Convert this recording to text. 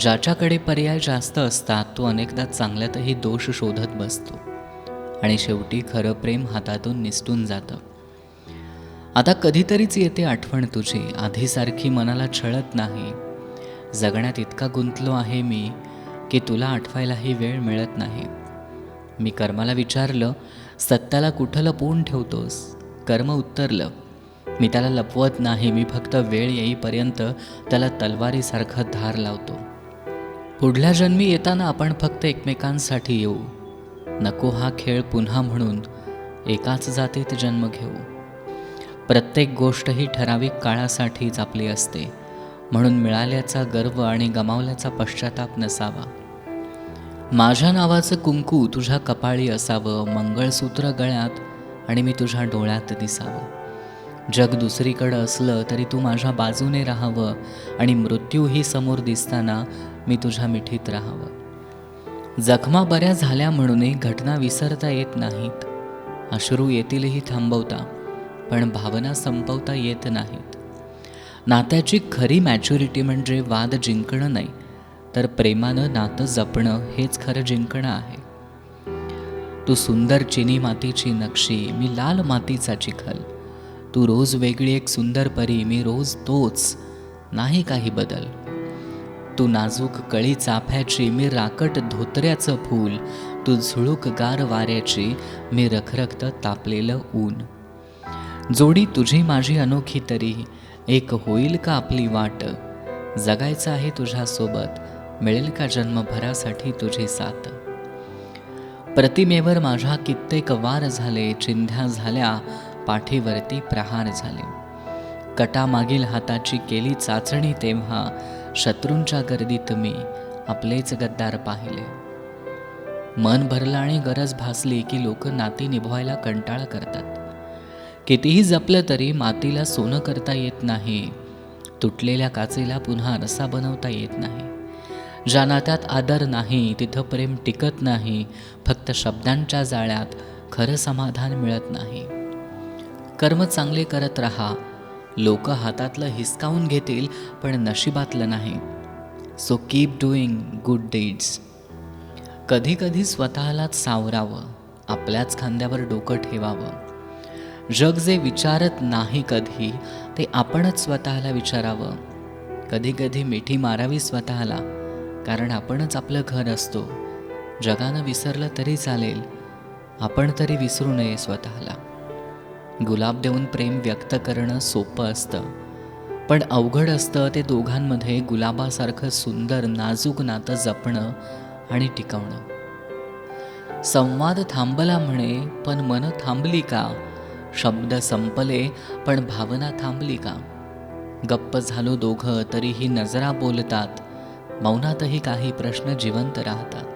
ज्याच्याकडे पर्याय जास्त असतात तो अनेकदा चांगल्यातही दोष शोधत बसतो. आणि शेवटी खरं प्रेम हातातून निसटून जातं. आता कधीतरीच येते आठवण तुझी. आधीसारखी मनाला छळत नाही. जगण्यात इतका गुंतलो आहे मी की तुला आठवायलाही वेळ मिळत नाही. मी कर्माला विचारलं सत्याला कुठं लपवून ठेवतोस? कर्म उत्तरलं मी त्याला लपवत नाही. मी फक्त वेळ येईपर्यंत त्याला तलवारीसारखं धार लावतो. पुढल्या जन्मी येताना आपण फक्त एकमेकांसाठी येऊ. नको हा खेळ पुन्हा म्हणून एकाच जातीत जन्म घेऊ. प्रत्येक गोष्ट ही ठराविक काळासाठीच आपली असते म्हणून मिळाल्याचा गर्व आणि गमावल्याचा पश्चाताप नसावा. माझ्या नावाचं कुंकू तुझ्या कपाळी असावं मंगळसूत्र गळ्यात आणि मी तुझ्या डोळ्यात दिसावं. जग दुसरीकडं असलं तरी तू माझ्या बाजूने राहावं आणि मृत्यूही समोर दिसताना मी तुझ्या मिठीत राहावं. जखमा बऱ्या झाल्या म्हणूनही घटना विसरता येत नाहीत. अश्रू येतीलही थांबवता पण भावना संपवता येत नाहीत. नात्याची खरी मॅच्युरिटी म्हणजे वाद जिंकणं नाही तर प्रेमानं नातं जपणं हेच खरं जिंकणं आहे. तू सुंदर चिनी मातीची नक्षी मी लाल मातीचा चिखल तू रोज वेगळी एक सुंदर परी मी रोज तोच. नाही काही बदल. तू नाजूक कळी चाफ्याची मी राकट धोत्र्याचं फूल. तू झुळूक गार वाऱ्याची मी रखरखत तापलेलं ऊन. जोडी तुझी माझी अनोखी तरी एक होईल का आपली वाट? जगायचं आहे तुझ्यासोबत मिळेल का जन्मभरासाठी तुझी साथ? प्रतिमेवर माझ्या कित्येक वार झाले चिंध्या झाल्या पाठीवरती प्रहार झाले. कटामागील हाताची केली चाचणी तेव्हा शत्रूंच्या गर्दीत मी आपलेच गद्दार पाहिले. मन भरलं आणि गरज भासली की लोक नाती निभवायला कंटाळा करतात. कितीही जपलं तरी मातीला सोनं करता येत नाही तुटलेल्या काचेला पुन्हा रसा बनवता येत नाही. ज्या नात्यात आदर नाही तिथं प्रेम टिकत नाही फक्त शब्दांच्या जाळ्यात खरं समाधान मिळत नाही. कर्म चांगले करत राहा. लोक हातातलं हिसकावून घेतील पण नशिबातलं नाही. So keep doing good deeds कधी कधी स्वतःलाच सावरावं आपल्याच खांद्यावर डोकं ठेवावं. जग जे विचारत नाही कधी ते आपणच स्वतःला विचारावं. कधी कधी मिठी मारावी स्वतःला कारण आपणच आपलं घर असतो. जगानं विसरलं तरी चालेल आपण तरी विसरू नये स्वतःला. गुलाब देऊन प्रेम व्यक्त करणं सोपं असतं. पण अवघड असतं ते दोघांमध्ये गुलाबासारखं सुंदर नाजूक नातं जपणं आणि टिकवणं. संवाद थांबला म्हणे पण मन थांबली का? शब्द संपले पण भावना थांबली का? गप्प झालो दोघं तरीही नजरा बोलतात. मौनातही काही प्रश्न जिवंत राहतात.